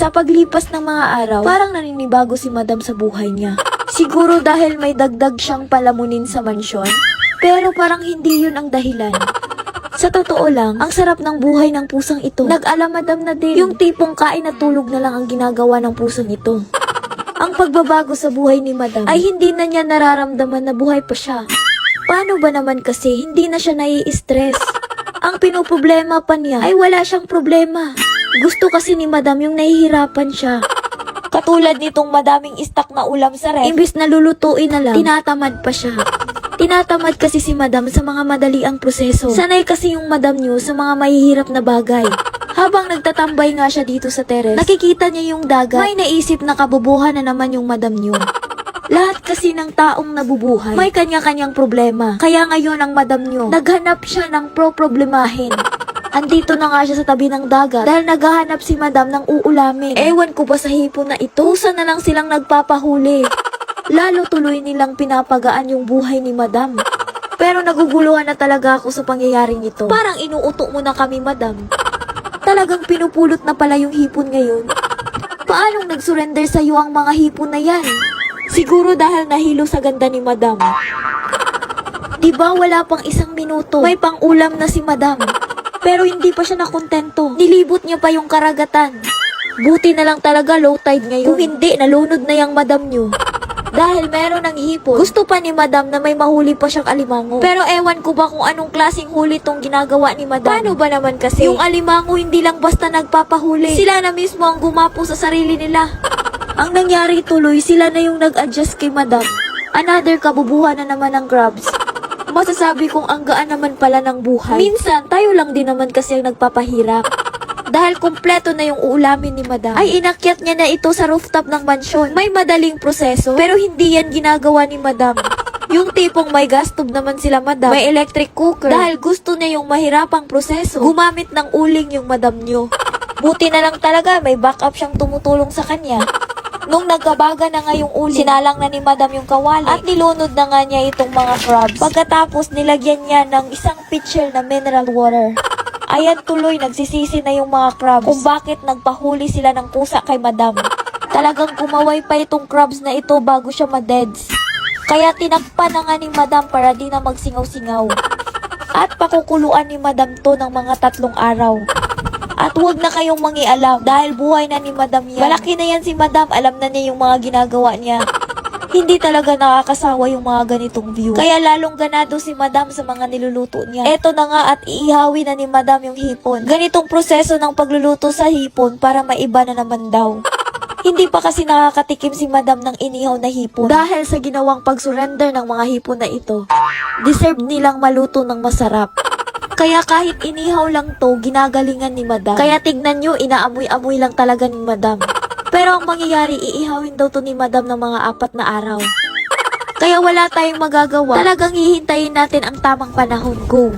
Sa paglipas ng mga araw, parang naninibago si Madam sa buhay niya. Siguro dahil may dagdag siyang palamunin sa mansyon, pero parang hindi yun ang dahilan. Sa totoo lang, ang sarap ng buhay ng pusang ito. Nag-alamadam na din. Yung tipong kain at tulog na lang ang ginagawa ng pusang ito. Ang pagbabago sa buhay ni Madam ay hindi na niya nararamdaman na buhay pa siya. Paano ba naman kasi hindi na siya nai-stress? Ang pinoproblema pa niya ay wala siyang problema. Gusto kasi ni Madam yung nahihirapan siya. Katulad nitong madaming istak na ulam sa ref, imbis na lulutuin na lang, tinatamad pa siya. Tinatamad kasi si Madam sa mga madaliang proseso. Sanay kasi yung Madam niyo sa mga mahihirap na bagay. Habang nagtatambay nga siya dito sa teres, nakikita niya yung dagat. May naisip na kabubuhan na naman yung Madam niyo. Lahat kasi ng taong nabubuhay, may kanya-kanyang problema. Kaya ngayon ang madam nyo, naghanap siya ng pro-problemahin. Andito na nga siya sa tabi ng dagat dahil naghahanap si madam ng uulamin. Ewan ko ba sa hipon na ito, kusa na lang silang nagpapahuli. Lalo tuloy nilang pinapagaan yung buhay ni madam. Pero naguguluhan na talaga ako sa pangyayaring ito. Parang inuuto mo na kami, madam. Talagang pinupulot na pala yung hipon ngayon. Paanong nag-surrender sa iyo ang mga hipon na yan? Siguro dahil nahilo sa ganda ni Madam. Di wala pang isang minuto, may pang-ulam na si Madam. Pero hindi pa siya nakontento. Nilibot niya pa yung karagatan. Buti na lang talaga low tide ngayon. Kung hindi, nalunod na yung Madam niyo. Dahil meron ng hipon, gusto pa ni Madam na may mahuli pa siyang alimango. Pero ewan ko ba kung anong klaseng huli tong ginagawa ni Madam. Paano ba naman kasi? Yung alimango hindi lang basta nagpapahuli. Sila na mismo ang gumapo sa sarili nila. Ang nangyari tuloy, sila na yung nag-adjust kay Madam. Another kabubuhan na naman ng grabs. Masasabi kong ang gaan naman pala ng buhay. Minsan, tayo lang din naman kasi ang nagpapahirap. Dahil kumpleto na yung uulamin ni Madam, ay inakyat niya na ito sa rooftop ng mansyon. May madaling proseso, pero hindi yan ginagawa ni Madam. Yung tipong may gas tube naman sila Madam, may electric cooker. Dahil gusto niya yung mahirapang proseso, gumamit ng uling yung Madam nyo. Buti na lang talaga may backup siyang tumutulong sa kanya. Nung nagkabaga na nga yung uli, sinalang na ni Madam yung kawali at nilunod na nga niya itong mga crabs. Pagkatapos nilagyan niya ng isang pitcher na mineral water. Ayan tuloy, nagsisisi na yung mga crabs kung bakit nagpahuli sila ng kusa kay Madam. Talagang kumaway pa itong crabs na ito bago siya madeds. Kaya tinakpan na nga ni Madam para di na magsingaw-singaw. At pakukuluan ni Madam to ng mga tatlong araw. At huwag na kayong mangialam dahil buhay na ni Madam yan. Malaki na yan si Madam, alam na niya yung mga ginagawa niya. Hindi talaga nakakasawa yung mga ganitong view. Kaya lalong ganado si Madam sa mga niluluto niya. Eto na nga at iihawi na ni Madam yung hipon. Ganitong proseso ng pagluluto sa hipon para maiba na naman daw. Hindi pa kasi nakakatikim si Madam ng inihaw na hipon. Dahil sa ginawang pag-surrender ng mga hipon na ito, deserve nilang maluto ng masarap. Kaya kahit inihaw lang to, ginagalingan ni Madam. Kaya tignan nyo, inaamoy-amoy lang talaga ni Madam. Pero ang mangyayari, iihawin daw to ni Madam ng mga apat na araw. Kaya wala tayong magagawa. Talagang hihintayin natin ang tamang panahon. Go!